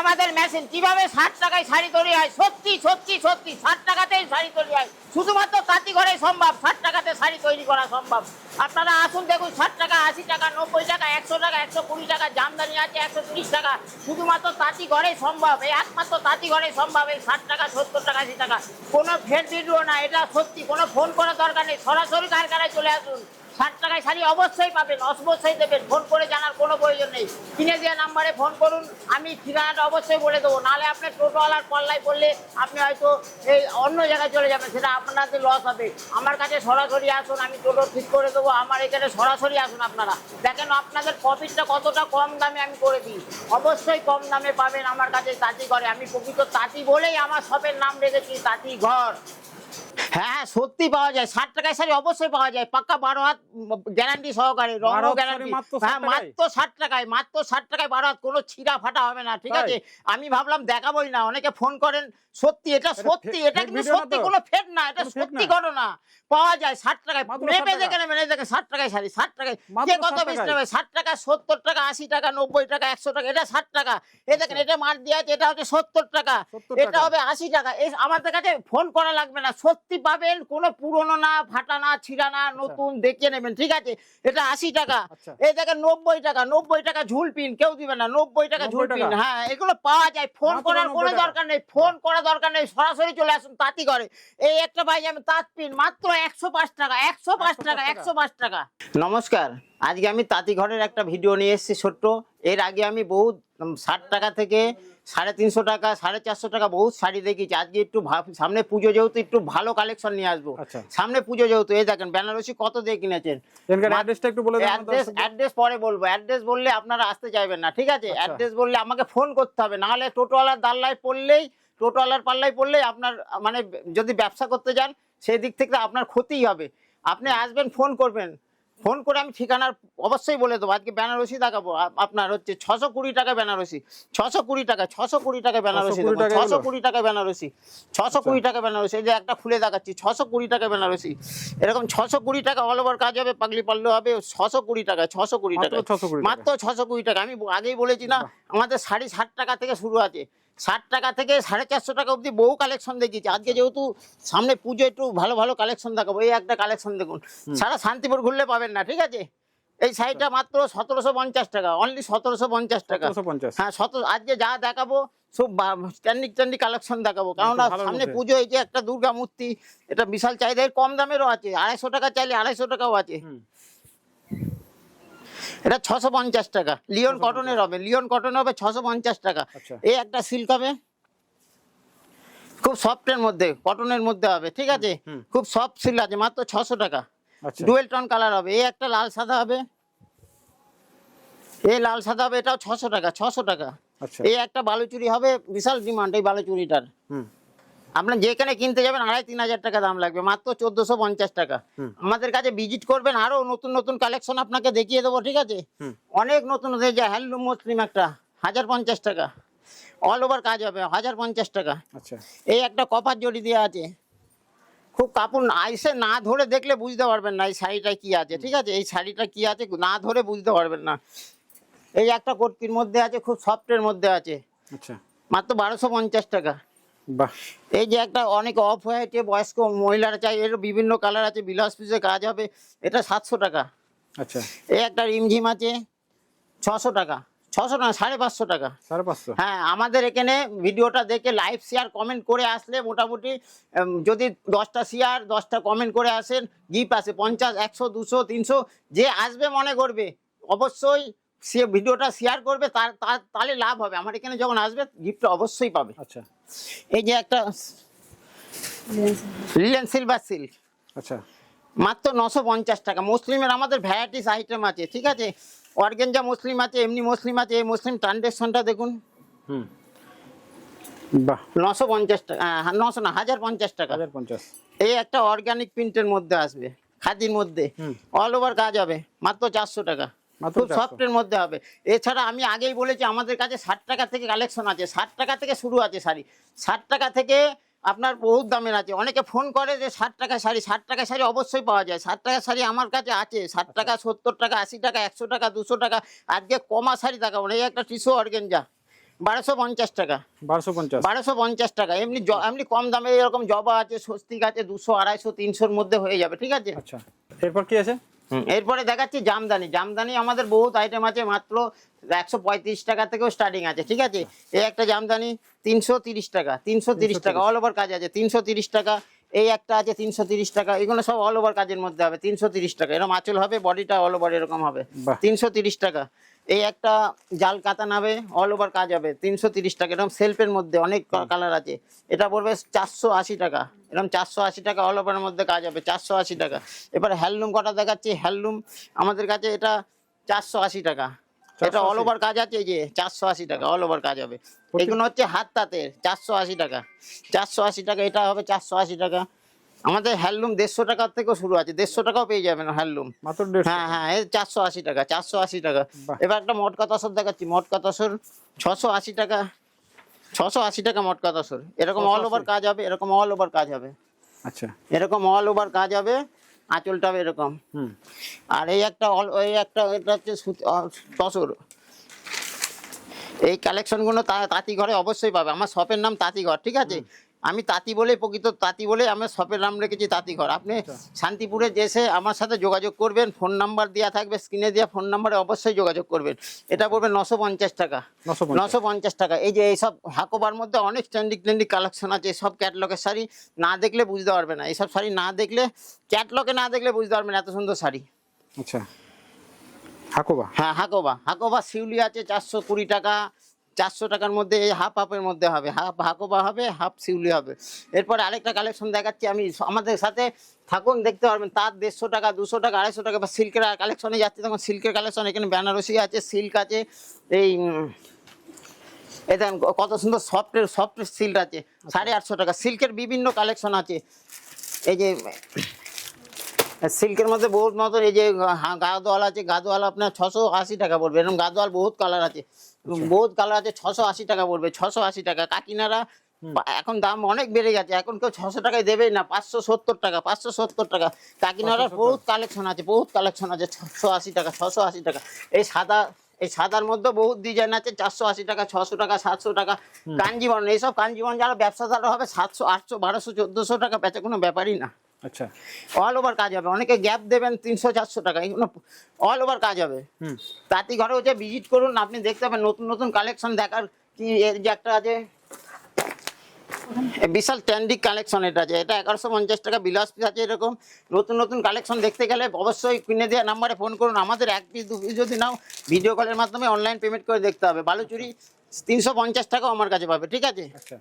আমাদের মেশিন কীভাবে ষাট টাকায় শাড়ি তৈরি হয়? সত্যি সত্যি সত্যি, ষাট টাকাতেই শাড়ি তৈরি হয়। শুধুমাত্র তাঁতি ঘরে সম্ভব, ষাট টাকাতে শাড়ি তৈরি করা সম্ভব। আপনারা আসুন, দেখুন, ষাট টাকা, আশি টাকা, নব্বই টাকা, একশো টাকা, একশো কুড়ি টাকা, জামদানি আছে, একশো তিরিশ টাকা। শুধুমাত্র তাঁতি ঘরে সম্ভব, এই একমাত্র তাঁতি ঘরে সম্ভব, এই ষাট টাকা, সত্তর টাকা, আশি টাকা। কোনো ফের ভিডিও না, এটা সত্যি, কোনো ফোন করার দরকার নেই। সরাসরি কারখানায় চলে আসুন। ষাট টাকায় শাড়ি অবশ্যই পাবেন, অবশ্যই দেবেন। ফোন করে জানার কোনো প্রয়োজন নেই। কিনে দেওয়া নাম্বারে ফোন করুন, আমি ঠিকানাটা অবশ্যই বলে দেবো। নাহলে আপনার টোটোওয়ালার পাল্লায় করলে আপনি হয়তো এই অন্য জায়গায় চলে যাবেন, সেটা আপনাদের লস হবে। আমার কাছে সরাসরি আসুন, আমি টোটো ঠিক করে দেবো। আমার এখানে সরাসরি আসুন আপনারা। দেখেন আপনাদের প্রফিটটা কতটা কম দামে আমি করে দিই। অবশ্যই কম দামে পাবেন আমার কাছে তাঁতি ঘরে। আমি প্রকৃত তাঁতি বলেই আমার শপের নাম রেখেছি, তাঁতি ঘর। হ্যাঁ হ্যাঁ সত্যি পাওয়া যায়। ষাট টাকায় শাড়ি অবশ্যই পাওয়া যায়। পাক্কা বারো হাত গ্যারান্টি সহকারে গ্যারান্টি হ্যাঁ মাত্র ষাট টাকায় মাত্র ষাট টাকায় বারো হাত কোনো ছিঁড়া ফাটা হবে না ঠিক আছে? আমি ভাবলাম দেখাবোই না অনেকে ফোন করেন সত্যি এটা সত্যি এটা কিন্তু সত্যি? কোনো ফেক না এটা সত্যি ঘটনা। পাওয়া যায় ষাট টাকায় মেপে 60 দেখে? নেবেন দেখেন ষাট টাকায় শাড়ি ষাট টাকায়। কে কত বেশি নেবে ষাট টাকা সত্তর টাকা আশি টাকা নব্বই টাকা একশো টাকা এটা ষাট টাকা। এ দেখেন এটা মার দিয়ে আছে এটা হচ্ছে সত্তর টাকা। এটা হবে আশি টাকা। আমাদের কাছে ফোন করা লাগবে না সত্যি পাবেন কোনো পুরনো না ফাটা না ছিঁড়া না নতুন দেখিয়ে নেবেন ঠিক আছে? এটা আশি টাকা। আচ্ছা। এই দেখেন নব্বই টাকা নব্বই টাকা ঝুল পিন কেউ দিবে না নব্বই টাকা ঝুল পিন হ্যাঁ এগুলো পাওয়া যায়। ফোন করার কোনো দরকার নেই ফোন করার দরকার নেই সরাসরি চলে আসুন তাঁতি করে এই একটা ভাই আমি তাঁত পিন মাত্র একশো পাঁচ টাকা একশো পাঁচ টাকা। একশো পাঁচ টাকা। নমস্কার আজকে আমি তাঁতি ঘরের একটা ভিডিও নিয়ে এসেছি ছোট্ট। এর আগে আমি বহুত ষাট টাকা থেকে সাড়ে তিনশো টাকা সাড়ে চারশো টাকা বহুত শাড়ি দেখেছি আজকে একটু সামনে পুজো যেহেতু একটু ভালো কালেকশন নিয়ে আসব। আচ্ছা। সামনে পুজো যেহেতু এই দেখেন বেনারসি কত দিয়ে কিনেছেন? অ্যাড্রেস অ্যাড্রেস পরে বলব। অ্যাড্রেস বললে আপনারা আসতে চাইবেন না ঠিক আছে? আচ্ছা। অ্যাড্রেস বললে আমাকে ফোন করতে হবে নাহলে টোটোওয়ালার দাল্লায় পড়লেই টোটোওয়ালার পাল্লায় পড়লেই আপনার মানে যদি ব্যবসা করতে যান সেই দিক থেকে আপনার ক্ষতিই হবে। আপনি আসবেন ফোন করবেন। ফোন করে আমি ঠিকানার অবশ্যই বলে দেবো আজকে বেনারসি দেখাবো আপনার হচ্ছে ছশো কুড়ি টাকা বেনারসি ছশো কুড়ি টাকা ছশো কুড়ি টাকা বেনারসি ছশো কুড়ি টাকা বেনারসি ছশো কুড়ি টাকা বেনারসি এই যে একটা খুলে দেখাচ্ছি ছশো কুড়ি টাকা বেনারসি এরকম ছশো কুড়ি টাকা অল ওভার কাজ হবে পাগলি পাল্লু হবে ছশো কুড়ি টাকা ছশো কুড়ি টাকা 620 টাকা। মাত্র ছশো কুড়ি টাকা আমি আগেই বলেছি না আমাদের সাড়ে ষাট টাকা থেকে শুরু আছে ষাট টাকা থেকে সাড়ে চারশো টাকা অবধি বহু কালেকশন দেখিয়েছি। আজকে যেহেতু সামনে পুজো একটু ভালো ভালো কালেকশন দেখাবো এই একটা কালেকশন দেখুন। সারা শান্তিপুর ঘুরলে পাবেন না ঠিক আছে? এই শাড়িটা মাত্র সতেরোশো পঞ্চাশ টাকা অনলি সতেরোশো পঞ্চাশ টাকা। হ্যাঁ শত আজকে যা দেখাবো সব স্ট্যান্ডিং স্ট্যান্ডিং কালেকশন দেখাবো। কেননা সামনে পুজো এই যে একটা দুর্গা মূর্তি এটা বিশাল চাহিদা কম দামেরও আছে আড়াইশো টাকা চাইলে আড়াইশো টাকাও আছে। এটা ছশো পঞ্চাশ টাকা। লিওন কটনের হবে। লিওন কটন হবে ছশো পঞ্চাশ টাকা। আচ্ছা। এই একটা সিল্ক হবে। খুব সফটের মধ্যে কটনের মধ্যে হবে ঠিক আছে? খুব সফট সিল্ক আছে মাত্র ছশো টাকা। ডুয়েল টন কালার হবে। এই একটা লাল সাদা হবে। এই লাল সাদা হবে এটাও ছশো টাকা ছশো টাকা। আচ্ছা। এই একটা বালুচুরি হবে বিশাল ডিমান্ড এই বালুচুরিটার। হুম। আপনার যেখানে কিনতে যাবেন আড়াই তিন হাজার টাকা দাম লাগবে মাত্র চোদ্দশো পঞ্চাশ টাকা। আমাদের কাছে ভিজিট করবেন আরও নতুন নতুন কালেকশন আপনাকে দেখিয়ে দেবো ঠিক আছে? অনেক নতুন যায় হ্যান্ডলুম মুসলিম একটা হাজার পঞ্চাশ টাকা। অল ওভার কাজ হবে হাজার পঞ্চাশ টাকা। আচ্ছা। এই একটা কপার জড়ি দেওয়া আছে। খুব কাপড় আইসে না ধরে দেখলে বুঝতে পারবেন না এই শাড়িটা কি আছে ঠিক আছে? এই শাড়িটা কি আছে না ধরে বুঝতে পারবেন না। এই একটা কটকির মধ্যে আছে খুব সফটের মধ্যে আছে। আচ্ছা। মাত্র বারোশো পঞ্চাশ টাকা। এই যে একটা অনেক অফ হয়েছে বয়স্ক মহিলারা চাই এর বিভিন্ন কালার আছে বিলাস পিসে কাজ হবে এটা সাতশো টাকা। আচ্ছা। এই একটা রিমঝিম আছে ছশো টাকা। ছশো টাকা সাড়ে পাঁচশো টাকা। সাড়ে পাঁচশো? হ্যাঁ আমাদের এখানে ভিডিওটা দেখে লাইভ শেয়ার কমেন্ট করে আসলে মোটামুটি যদি দশটা শেয়ার দশটা কমেন্ট করে আসেন গিফট আছে পঞ্চাশ একশো দুশো তিনশো যে আসবে মনে করবে অবশ্যই সে ভিডিওটা শেয়ার করবে তার তার- তাহলে লাভ হবে। আমার এখানে যখন আসবে গিফটটা অবশ্যই পাবে। আচ্ছা। এই যে একটা লিলেন সিলভার সিল্ক আচ্ছা। মাত্র নশো পঞ্চাশ টাকা। মুসলিমের আমাদের ভ্যারাইটিস আইটেম আছে ঠিক আছে? অর্গেঞ্জা মুসলিম আছে এমনি মুসলিম আছে এই মুসলিম ট্রানজেকশনটা দেখুন। হুম। বাহ। নশো পঞ্চাশ টাকা নশো না হাজার পঞ্চাশ টাকা। হাজার পঞ্চাশ। এই একটা অর্গানিক প্রিন্টের মধ্যে আসবে খাদির মধ্যে। অল ওভার কাজ হবে মাত্র চারশো টাকা। খুব সফটের মধ্যে হবে। এছাড়া আমি আগেই বলেছি আমাদের কাছে ষাট টাকা থেকে কালেকশন আছে। ষাট টাকা থেকে শুরু আছে শাড়ি। ষাট টাকা থেকে আপনার বহুত দামের আছে। অনেকে ফোন করে যে ষাট টাকা শাড়ি ষাট টাকা শাড়ি অবশ্যই পাওয়া যায়। ষাট টাকা শাড়ি আমার কাছে আছে। ষাট টাকা সত্তর টাকা আশি টাকা একশো টাকা দুশো টাকা। আজকে কমা শাড়ি দেখাবো এই একটা টিসু অর্গেঞ্জা বারোশো পঞ্চাশ টাকা। বারোশো পঞ্চাশ। বারোশো পঞ্চাশ টাকা। এমনি এমনি কম দামে এরকম জবা আছে স্বস্তিক আছে দুশো আড়াইশো তিনশোর মধ্যে হয়ে যাবে। ঠিক আছে? আচ্ছা। এরপর কি আছে? এরপরে দেখাচ্ছি জামদানি। জামদানি আমাদের বহুত আইটেম আছে মাত্র একশো পঁয়ত্রিশ টাকা থেকেও স্টার্টিং আছে ঠিক আছে? এই একটা জামদানি তিনশো তিরিশ টাকা তিনশো তিরিশ টাকা অল ওভার কাজ আছে তিনশো তিরিশ টাকা এই একটা আছে তিনশো তিরিশ টাকা এগুলো সব অল ওভার কাজের মধ্যে হবে তিনশো তিরিশ টাকা এরকম আঁচল হবে বডিটা অল ওভার এরকম হবে তিনশো তিরিশ টাকা। এই একটা জাল কাতান হবে অল ওভার কাজ হবে। তিনশো তিরিশ টাকা এরকম সেলফের মধ্যে অনেক কালার আছে। এটা পড়বে চারশো আশি টাকা। এরকম চারশো আশি টাকা অল ওভারের মধ্যে কাজ হবে চারশো আশি টাকা। এবার হ্যান্ডলুম কটা দেখাচ্ছি? হ্যান্ডলুম আমাদের কাছে এটা চারশো আশি টাকা। এটা অল ওভার কাজ আছে এই যে চারশো আশি টাকা অল ওভার কাজ হবে। এগুলো হচ্ছে হাত তাঁতের চারশো আশি টাকা। চারশো আশি টাকা এটা হবে চারশো আশি টাকা। আমাদের হ্যান্ডলুম দেড়শো টাকার থেকেও শুরু আছে দেড়শো টাকাও পেয়ে যাবেন হ্যান্ডলুম। হ্যাঁ হ্যাঁ এই চারশো আশি টাকা চারশো আশি টাকা। এবার একটা মটকা তসর দেখাচ্ছি মটকা তসর ছশো আশি টাকা ছশো আশি টাকা মটকা তসর এরকম অল ওভার কাজ হবে এরকম অল ওভার কাজ হবে। আচ্ছা। এরকম অল ওভার কাজ হবে আঁচলটা হবে এরকম। হুম। আর এই একটা অল- এই একটা এটা হচ্ছে তসর এই কালেকশনগুলো তাঁতি ঘরে অবশ্যই পাবে। আমার শপের নাম তাঁতি ঘর ঠিক আছে? আমি তাঁতি বলে প্রকৃত তাঁতি বলে আমার শপের নাম রেখেছি তাঁতি ঘর আপনি শান্তিপুরে এসে আমার সাথে যোগাযোগ করবেন ফোন নাম্বার দেওয়া থাকবে স্ক্রিনে দেওয়া ফোন নাম্বারে অবশ্যই যোগাযোগ করবেন। এটা পড়বে নশো পঞ্চাশ টাকা। 950 নশো পঞ্চাশ টাকা। এই যে এইসব হাকোবার মধ্যে অনেক ট্রেন্ডিং ট্রেন্ডিং কালেকশন আছে সব ক্যাটলগের শাড়ি না দেখলে বুঝতে পারবে না। এইসব শাড়ি না দেখলে ক্যাটলগে না দেখলে বুঝতে পারবে না এত সুন্দর শাড়ি। আচ্ছা। হাকোবা? হ্যাঁ হাকোবা। হাকোবা শিউলি আছে চারশো কুড়ি টাকা চারশো টাকার মধ্যে এই হাফ হাফের মধ্যে হবে। হাফ হাকোবা হবে হাফ শিউলি হবে। এরপরে আরেকটা কালেকশন দেখাচ্ছি আমি। আমাদের সাথে থাকুন দেখতে পারবেন। তার দেড়শো টাকা দুশো টাকা আড়াইশো টাকা বা সিল্কের কালেকশনে যাচ্ছে। তখন সিল্কের কালেকশন এখানে বেনারসি আছে সিল্ক আছে এই ক- কত সুন্দর সফটের সফট সিল্ক আছে। সাড়ে আটশো টাকা। সিল্কের বিভিন্ন কালেকশন আছে। এই যে সিল্কের মধ্যে বহুত মতন এই যে হ্যাঁ, গাদোয়াল আছে। গাদোয়াল আপনার ছশো আশি টাকা পড়বে। এরকম গাদোয়াল বহুত কালার আছে। বহুত কালার আছে ছশো আশি টাকা পড়বে ছশো আশি টাকা। কাকিনারা এখন দাম অনেক বেড়ে গেছে এখন কেউ ছশো টাকায় দেবেই না পাঁচশো সত্তর টাকা পাঁচশো সত্তর টাকা। কাকিনারা বহুত কালেকশন আছে বহুত কালেকশন আছে ছশো আশি টাকা ছশো আশি টাকা। এই সাদা এই সাদার মধ্যে বহুত ডিজাইন আছে চারশো আশি টাকা ছশো টাকা সাতশো টাকা। কাঞ্জিবরণ এইসব কাঞ্জিবরণ যারা ব্যবসাদার হবে সাতশো আটশো বারোশো চোদ্দোশো টাকা বেচা কোনো ব্যাপারই না। আচ্ছা। অল ওভার কাজ হবে। অনেকে গ্যাপ দেবেন তিনশো চারশো টাকা। এগুলো অল ওভার কাজ হবে। হুম। তাঁতি ঘরে হচ্ছে ভিজিট করুন। আপনি দেখতে পাবেন নতুন নতুন কালেকশন দেখার কি এর যে একটা আছে। বিশাল ট্যান্ডিক কালেকশন এটা আছে। এটা এগারোশো পঞ্চাশ টাকা বিলাস পিস আছে এরকম। নতুন নতুন কালেকশন দেখতে গেলে অবশ্যই কিনে দেওয়া নাম্বারে ফোন করুন। আমাদের এক পিস দু পিস যদি নাও ভিডিও কলের মাধ্যমে অনলাইন পেমেন্ট করে দেখতে হবে। বালুচুরি তিনশো পঞ্চাশ টাকাও আমার কাছে পাবে। ঠিক আছে? আচ্ছা।